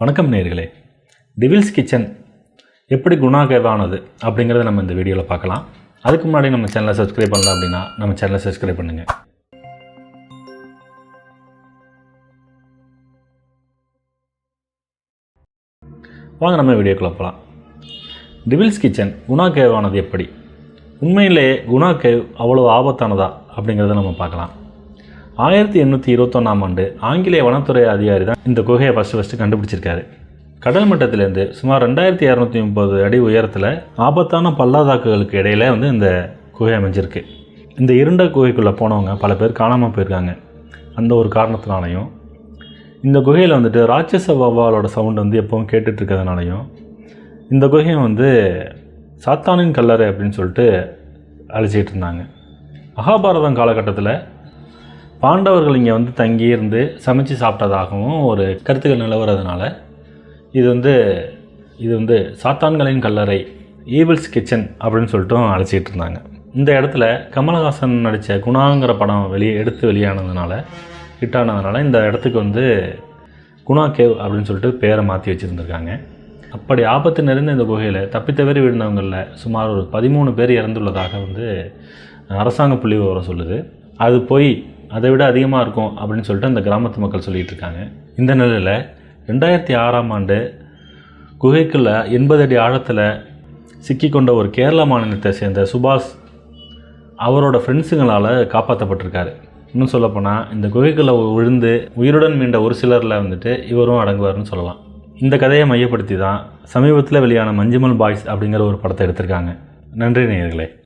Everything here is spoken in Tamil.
வணக்கம் நேர்களே. டிவில்ஸ் கிச்சன் எப்படி குணாகேவானது அப்படிங்கிறத நம்ம இந்த வீடியோவில் பார்க்கலாம். அதுக்கு முன்னாடி நம்ம சேனலை சப்ஸ்கிரைப் பண்ணல அப்படின்னா நம்ம சேனலை சப்ஸ்கிரைப் பண்ணுங்கள் வாங்க நம்ம வீடியோக்குள்ள போகலாம் டிவில்ஸ் கிச்சன் குணாகேவானது எப்படி? உண்மையிலேயே குணா கேவ் அவ்வளோ ஆபத்தானதா அப்படிங்கிறத நம்ம பார்க்கலாம். ஆயிரத்தி எண்ணூற்றி இருபத்தொன்னாம் ஆண்டு ஆங்கிலேய வனத்துறை அதிகாரி தான் இந்த குகையை ஃபஸ்ட்டு ஃபஸ்ட்டு கண்டுபிடிச்சிருக்காரு. கடல் மட்டத்திலேருந்து சுமார் ரெண்டாயிரத்தி இரநூத்தி முப்பது அடி உயரத்தில் ஆபத்தான பள்ளத்தாக்குகளுக்கு இடையில வந்து இந்த குகை அமைஞ்சிருக்கு. இந்த இருண்ட குகைக்குள்ளே போனவங்க பல பேர் காணாமல் போயிருக்காங்க. அந்த ஒரு காரணத்தினாலையும் இந்த குகையில் வந்துட்டு ராட்சச வவ்வாலோட சவுண்ட் வந்து எப்பவும் கேட்டுட்ருக்கிறதுனாலையும் இந்த குகையை வந்து சாத்தானின் கல்லறை அப்படின்னு சொல்லிட்டு அழைச்சிட்டு இருந்தாங்க. மகாபாரதம் காலகட்டத்தில் பாண்டவர்கள் இங்கே வந்து தங்கியிருந்து சமைச்சு சாப்பிட்டதாகவும் ஒரு கருத்துக்கள் நிலவுறதுனால இது வந்து இது வந்து சாத்தான்களின் கல்லறை ஈவில்ஸ் கிச்சன் அப்படின்னு சொல்லிட்டும் அழைச்சிட்டு இருந்தாங்க. இந்த இடத்துல கமலஹாசன் நடித்த குணாங்கிற படம் வெளியே எடுத்து வெளியானதுனால ஹிட் ஆனதுனால இந்த இடத்துக்கு வந்து குணா கேவ் அப்படின்னு சொல்லிட்டு பேரை மாற்றி வச்சுருந்துருக்காங்க. அப்படி ஆபத்து நிறைந்த இந்த குகையில் தப்பித்தவறி விழுந்தவங்களில் சுமார் ஒரு பதிமூணு பேர் இறந்துள்ளதாக வந்து அரசாங்க புள்ளி விவரம் சொல்லுது. அது போய் அதை விட அதிகமாக இருக்கும் அப்படின்னு சொல்லிட்டு அந்த கிராமத்து மக்கள் சொல்லிகிட்டு இருக்காங்க. இந்த நிலையில் ரெண்டாயிரத்தி ஆறாம் ஆண்டு குகைக்குள்ள எண்பது அடி ஆழத்தில் சிக்கிக்கொண்ட ஒரு கேரள மாநிலத்தை சேர்ந்த சுபாஷ் அவரோட ஃப்ரெண்ட்ஸுங்களால் காப்பாற்றப்பட்டிருக்காரு இன்னும் சொல்லப்போனால் இந்த குகைக்குள்ளே விழுந்து உயிருடன் மீண்ட ஒரு சிலரில் வந்துட்டு இவரும் அடங்குவார்னு சொல்லலாம். இந்த கதையை மையப்படுத்தி தான் சமீபத்தில் வெளியான மஞ்சுமல் பாய்ஸ் அப்படிங்கிற ஒரு படத்தை எடுத்திருக்காங்க. நன்றி நேயர்களே.